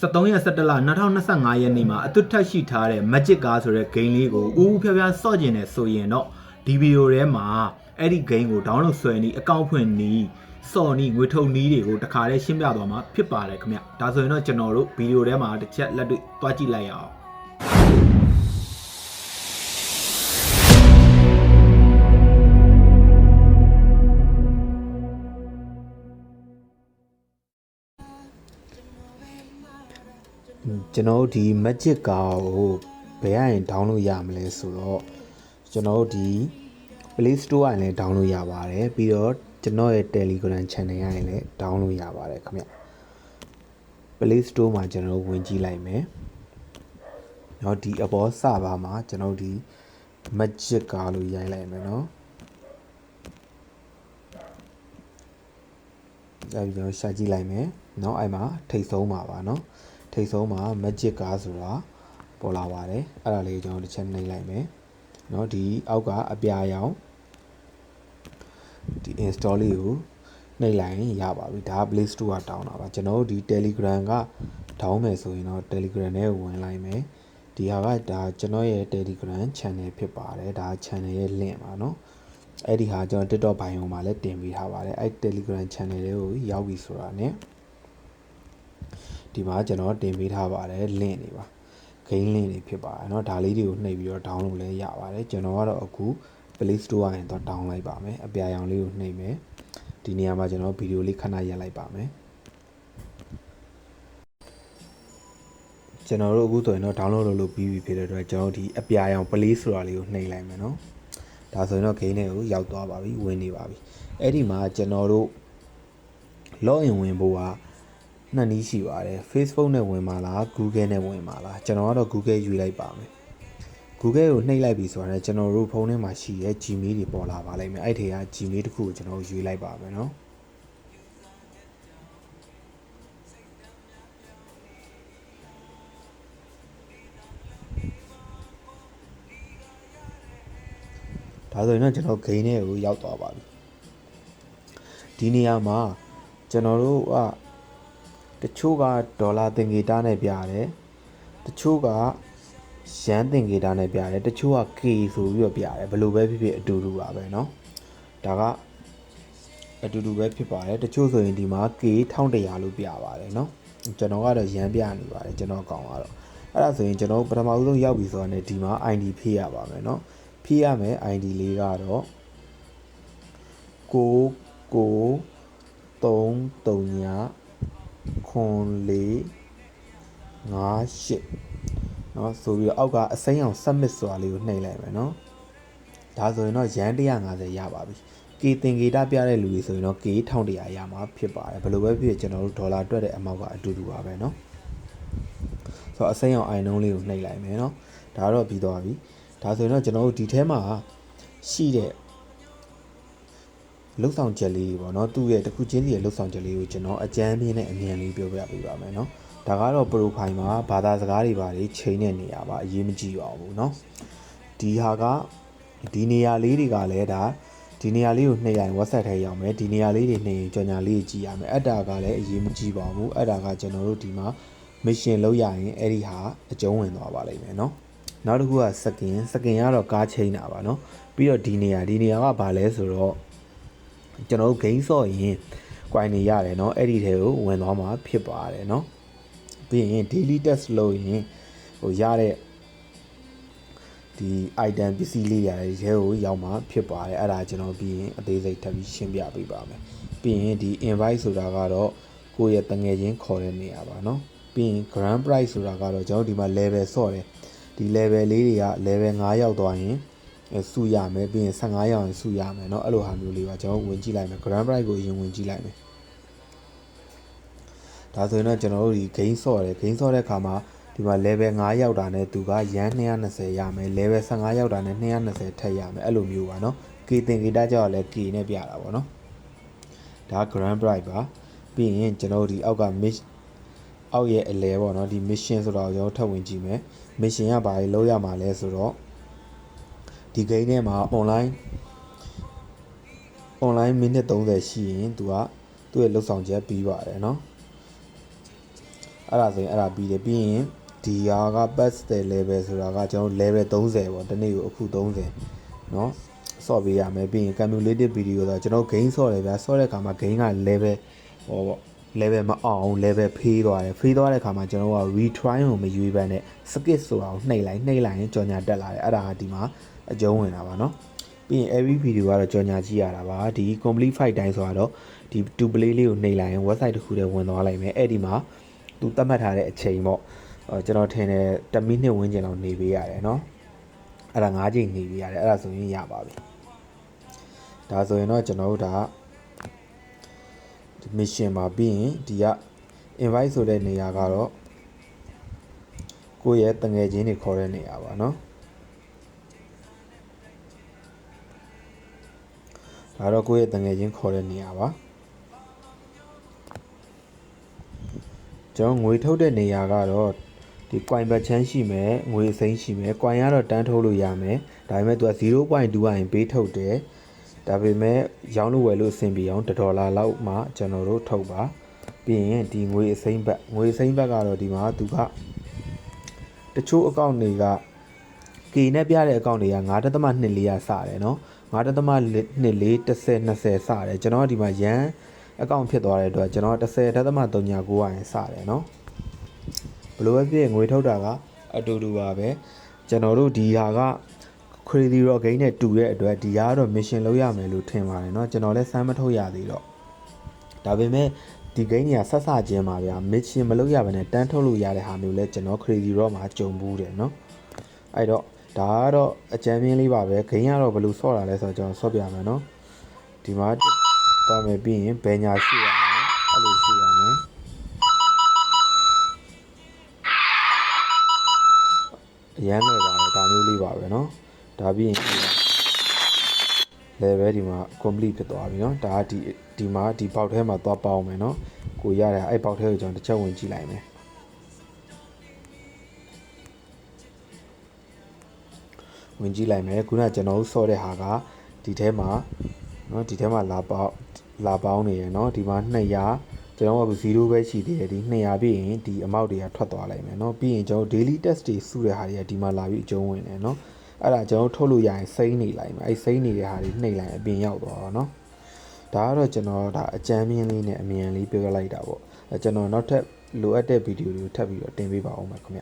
73ရက်17လ2025ရက်နေ့မှာအသွတ်ထက်ရှိထားတဲ့ Magic Car ဆိုတဲ့ game လေးကိုဦးဦးဖြားဖြားစော့ကျင်နေဆိုရင်တော့ဒီဗီဒီယိုထဲမှာအဲ့ဒီ game ကို download ဆွဲနေအကောင့်ဖွင့်နေစော်နေငွေထုတ်နီးတွေကိုတခါတည်းရှင်းပြသွားမှာဖြစ်ပါတယ်ခင်ဗျဒါဆိုရင်တော့ကျွန်တော်တို့ဗီဒီယိုထဲမှာတစ်ချက်လက်တွေ့တွားကြည့်လိုက်ရအောင် ကျွန်တော်တို့ဒီ magic ကားကိုဘယ်ရရင် download ရမလဲဆိုတော့ကျွန်တော်တို့ဒီ Play Store ကလည်း download ရပါတယ်ပြီးတော့ကျွန်တော်ရဲ့ Telegram channel ရရင်လည်း download ရပါတယ်ခင်ဗျ Play Store မှာကျွန်တော်တို့ဝင်ကြည့်လိုက်မယ်เนาะဒီအပေါ်စပါမှာကျွန်တော်တို့ဒီ magic ကားလို့ရိုက်လိုက်မယ်เนาะဒါပြီးတော့ရှာကြည့်လိုက်မယ်เนาะအဲ့မှာထိတ်ဆုံးပါပါเนาะ ထိတ်ဆုံးမှာ magic ကားဆိုတာပေါ်လာပါတယ်အဲ့ဒါလေးကိုကျွန်တော်တစ်ချက်နှိပ်လိုက်မယ်เนาะဒီအောက်ကအပြာရောင်ဒီ install လေးကိုနှိပ်လိုက်ရင်ရပါပြီဒါက Play Store ကတောင်းတာပါကျွန်တော်တို့ဒီ Telegram ကတောင်းမယ်ဆိုရင်တော့ Telegram ထဲကိုဝင်လိုက်မယ်ဒီဟာကဒါကျွန်တော်ရဲ့ Telegram channel ဖြစ်ပါတယ်ဒါ channel ရဲ့ link ပါเนาะအဲ့ဒီဟာကျွန်တော် TikTok bio မှာလည်းတင်ပေးထားပါတယ်အဲ့ Telegram channel လေးကိုရောက်ပြီဆိုတာ ਨੇ ဒီမှာကျွန်တော်တင်ပေးထားပါတယ် link တွေပါ gain link တွေဖြစ်ပါတယ်เนาะဒါလေးတွေကိုနှိပ်ပြီးတော့ download လဲရပါတယ်ကျွန်တော်ကတော့အခု Play Store ကနေတော့ down လိုက်ပါမယ်အပြာရောင်လေးကိုနှိပ်မယ်ဒီနေရာမှာကျွန်တော်ဗီဒီယိုလေးခဏရပ်လိုက်ပါမယ်ကျွန်တော်တို့အခုဆိုရင်တော့ download လုပ်လို့ပြီးပြီဖြစ်တဲ့အတွက်ကျွန်တော်ဒီအပြာရောင် play ဆိုတာလေးကိုနှိပ်လိုက်မယ်เนาะဒါဆိုရင်တော့ gain တွေကိုရောက်သွားပါပြီဝင်နေပါပြီအဲ့ဒီမှာကျွန်တော်တို့ login ဝင်ဖို့က နှစ်နည်းရှိပါတယ် Facebook နဲ့ဝင်မှာလား Google နဲ့ဝင်မှာလားကျွန်တော်ကတော့ Google ယူလိုက်ပါမယ် Google ကိုနှိပ်လိုက်ပြီဆိုတာနဲ့ကျွန်တော်တို့ဖုန်းထဲမှာရှိတဲ့ Gmail တွေပေါ်လာပါလိမ့်မယ်အဲ့ထဲက Gmail တစ်ခုကိုကျွန်တော်ယူလိုက်ပါမယ်နော်ဒါဆိုရင်တော့ကျွန်တော် gain ထဲကိုရောက်သွားပါပြီဒီနေရာမှာကျွန်တော်တို့က တချို့ကဒေါ်လာသင်္ကေတနဲ့ပြတယ်တချို့ကရန်သင်္ကေတနဲ့ပြတယ်တချို့က K ဆိုပြီးတော့ပြတယ်ဘယ်လိုပဲဖြစ်ဖြစ်အတူတူပါပဲเนาะဒါကအတူတူပဲဖြစ်ပါတယ်တချို့ဆိုရင်ဒီမှာ K 1100လို့ပြပါတယ်เนาะကျွန်တော်ကတော့ရန်ပြနေပါတယ်ကျွန်တော်ကောင်ကတော့အဲ့ဒါဆိုရင်ကျွန်တော်ပထမဦးဆုံးရောက်ပြီဆိုတော့ねဒီမှာ ID ဖြည့်ရပါမယ်เนาะဖြည့်ရမယ် ID လေးကတော့ကိုကို3 3 ညခွန်လေး58เนาะဆိုပြီးတော့အောက်ကအစိမ်းအောင် submit ဆိုတာလေးကိုနှိပ်လိုက်မယ်เนาะဒါဆိုရင်တော့ရန်150ရပါပြီကေတင်ကေတာပြတဲ့လူတွေဆိုရင်တော့ကေ1100ရမှာဖြစ်ပါတယ်ဘယ်လိုပဲဖြစ်ဖြစ်ကျွန်တော်တို့ဒေါ်လာတွက်တဲ့အမောက်ကအတူတူပါပဲเนาะဆိုတော့အစိမ်းအောင်အိုင်နှုံးလေးကိုနှိပ်လိုက်မယ်เนาะဒါတော့ပြီးသွားပြီဒါဆိုရင်တော့ကျွန်တော်တို့ဒီထဲမှာရှိတဲ့ လှုပ်ဆောင်ချက်လေးတွေပေါ့နော်သူ့ရဲ့တစ်ခုချင်းစီရဲ့လှုပ်ဆောင်ချက်လေးကိုကျွန်တော်အကြမ်းပြင်းနဲ့အမြန်လေးပြောပြပေးပါမယ်နော်ဒါကတော့ profile မှာဘာသာစကားတွေပါတွေချိန်တဲ့နေရာပါအရေးမကြီးပါဘူးနော်ဒီဟာကဒီနေရာလေးတွေကလည်းဒါဒီနေရာလေးကိုနှိပ်ရရင် WhatsApp ထဲရောက်မယ်ဒီနေရာလေးတွေနှိပ်ရင်ကြော်ညာလေးကြည့်ရမယ်အဲ့ဒါကလည်းအရေးမကြီးပါဘူးအဲ့ဒါကကျွန်တော်တို့ဒီမှာ mission လုပ်ရရင်အဲ့ဒီဟာအကျုံးဝင်သွားပါလိမ့်မယ်နော်နောက်တစ်ခုက skin skin ကတော့ကားချိန်တာပါနော်ပြီးတော့ဒီနေရာဒီနေရာကဘာလဲဆိုတော့ ကျွန်တော်တို့ gain ဆော့ရင် coin နေရတယ်เนาะအဲ့ဒီထဲကိုဝင်သွားမှာဖြစ်ပါတယ်เนาะပြီးရင် daily test လုပ်ရင်ဟိုရတဲ့ဒီ item ပစ္စည်းလေးရတယ်ဒီထဲကိုရောက်မှာဖြစ်ပါတယ်အဲ့ဒါကျွန်တော်ပြီးရင်အသေးစိတ်ထပ်ပြီးရှင်းပြပေးပါမယ်ပြီးရင်ဒီ invite ဆိုတာကတော့ကိုယ့်ရဲ့တငယ်ချင်းခေါ်တဲ့နေရာပါเนาะပြီးရင် grand prize ဆိုတာကတော့ကျွန်တော်ဒီမှာ level ဆော့တယ်ဒီ level လေးတွေက level 5ရောက်သွားရင် စုရမယ်ပြီးရင်15ရောင်စုရမယ်เนาะအဲ့လိုဟာမျိုးလေးပါကျွန်တော်ဝင်ကြည့်လိုက်မယ် grand prize ကိုအရင်ဝင်ကြည့်လိုက်မယ်ဒါဆိုရင်တော့ကျွန်တော်တို့ဒီ gain ဆော့တယ် gain ဆော့တဲ့အခါမှာဒီမှာ level 5ရောက်တာနဲ့သူကရန်220ရမယ် level 15ရောက်တာနဲ့220ထပ်ရမယ်အဲ့လိုမျိုးပါเนาะ K တင် K တာကြောက်လဲ K နဲ့ပြတာပေါ့เนาะဒါ grand prize ပါပြီးရင်ကျွန်တော်တို့ဒီအောက်က miss အောက်ရဲ့အလဲပေါ့เนาะဒီ mission ဆိုတော့ကျွန်တော်ထပ်ဝင်ကြည့်မယ် mission ကဘာတွေလုပ်ရမှာလဲဆိုတော့ ဒီ game ထဲမှာ online online မိနစ်30ရှိရင်သူကသူ့ရဲ့လှုပ်ဆောင်ချက်ပြီးပါတယ်เนาะ အဲ့ဒါဆိုရင်အဲ့ဒါပြီးတယ်ပြီးရင်ဒီဟာက pass တဲ့ level ဆိုတာကကျွန်တော်တို့ level 30ပေါ့တနေ့ကိုအခု30เนาะဆော့ပေးရမယ်ပြီးရင် cumulative video ဆိုတာကျွန်တော် gain ဆော့တယ်ဗျာဆော့တဲ့အခါမှာ gain က level ဟောပေါ့ level မအောင် level ဖေးသွားတယ်ဖေးသွားတဲ့အခါမှာကျွန်တော်က retry ကိုမရွေးဘဲနဲ့ skip ဆိုတာကိုနှိပ်လိုက်နှိပ်လိုက်ရင်ကြော်ညာတက်လာတယ်အဲ့ဒါကဒီမှာ အကျုံးဝင်တာပါเนาะပြီးရင် every video ကတော့ကြော်ညာကြည့်ရတာပါဒီ complete fight တိုင်းဆိုတော့ဒီ to play လေးကိုနှိပ်လိုက်ရင် website တစ်ခုတည်းဝင်သွားလိုက်မယ်အဲ့ဒီမှာသူသတ်မှတ်ထားတဲ့အချိန်ပေါ့အဲကျွန်တော်ထင်တယ်10မိနစ်ဝန်းကျင်လောက်နေပေးရတယ်เนาะအဲ့ဒါ9ချိန်နေပေးရတယ်အဲ့ဒါဆိုရင်ရပါပြီဒါဆိုရင်တော့ကျွန်တော်တို့ဒါဒီ mission မှာပြီးရင်ဒီက invite ဆိုတဲ့နေရာကတော့ကိုယ့်ရဲ့တငယ်ချင်းတွေခေါ်တဲ့နေရာပါเนาะ ဒါတော့ကိုယ့်ရဲ့တငယ်ချင်းခေါ်တဲ့နေရာပါကျွန်တော်ငွေထုတ်တဲ့နေရာကတော့ဒီ coin ဘတ်ချမ်းရှိမယ်ငွေအစိမ်းရှိမယ် coin ကတော့တန်းထုတ်လို့ရမယ်ဒါပေမဲ့သူက0.2ရင်ပေးထုတ်တယ်ဒါပေမဲ့ရောင်းလို့ဝယ်လို့အဆင်ပြေအောင်1ဒေါ်လာလောက်မှကျွန်တော်တို့ထုတ်ပါပြီးရင်ဒီငွေအစိမ်းဘတ်ငွေအစိမ်းဘတ်ကတော့ဒီမှာသူကတချို့အကောင့်တွေက K နဲ့ပြတဲ့အကောင့်တွေက9.24ရစတယ်เนาะ 9.24 10 20စတယ်ကျွန်တော်ကဒီမှာရန်အကောင့်ဖြစ်သွားတဲ့အတွက်ကျွန်တော်10.39ရင်စတယ်เนาะဘလို့ပဲဖြစ်ဖြစ်ငွေထုတ်တာကအတူတူပါပဲကျွန်တော်တို့ဒီဟာက crazy rock game နဲ့တူတဲ့အတွက်ဒီဟာကတော့ mission လုပ်ရမယ်လို့ထင်ပါတယ်เนาะကျွန်တော်လည်းစမ်းမထုတ်ရသေးတော့ဒါပေမဲ့ဒီ game ကြီးကဆက်ဆချင်းပါဗျာ mission မလုပ်ရဘဲနဲ့တန်းထုတ်လို့ရတဲ့ဟာမျိုးလဲကျွန်တော် crazy rock မှာကြုံဘူးတယ်เนาะအဲ့တော့ ဒါကတော့အကြမ်းပြင်းလေးပါပဲဂိမ်းကတော့ဘယ်လိုဆော့တာလဲဆိုတော့ကျွန်တော်ဆော့ပြမယ်နော်ဒီမှာသွားမယ်ပြီးရင်ဘယ်ညာရှိရမယ်အဲ့လိုရှိရမယ်အရန်လည်းပါလေဒါမျိုးလေးပါပဲနော်ဒါပြီးရင် level ဒီမှာ complete ဖြစ်သွားပြီနော်ဒါကဒီဒီမှာဒီ box ထဲမှာသွားပေါင်းမယ်နော်ကိုရတဲ့အဲ့ box ထဲကိုကျွန်တော်တစ်ချက်ဝင်ကြည့်လိုက်မယ် ဝင်ကြည့်လိုက်မယ်ခုနကကျွန်တော်တို့ဆော့တဲ့ဟာကဒီထဲမှာเนาะဒီထဲမှာလာပေါက်လာပေါင်းနေရယ်เนาะဒီမှာ200ကျွန်တော်က0ပဲရှိသေးတယ်ဒီ200ပြည့်ရင်ဒီ amount တွေကထွက်သွားလိုက်မယ်เนาะပြီးရင်ကျွန်တော် daily test တွေစုတဲ့ဟာတွေကဒီမှာလာပြီးအကျုံးဝင်တယ်เนาะအဲ့ဒါကျွန်တော်ထုတ်လို့ရရင်စိမ့်နေလိုက်မယ်အဲ့စိမ့်နေတဲ့ဟာတွေနှိပ်လိုက်အပြင်ရောက်သွားတော့เนาะဒါကတော့ကျွန်တော်ဒါအကြမ်းမြင့်လေးနဲ့အမြန်လေးပြောလိုက်တာပေါ့အဲကျွန်တော်နောက်ထပ်လိုအပ်တဲ့ဗီဒီယိုတွေကိုထပ်ပြီးတော့တင်ပေးပါအောင်ပါခင်ဗျ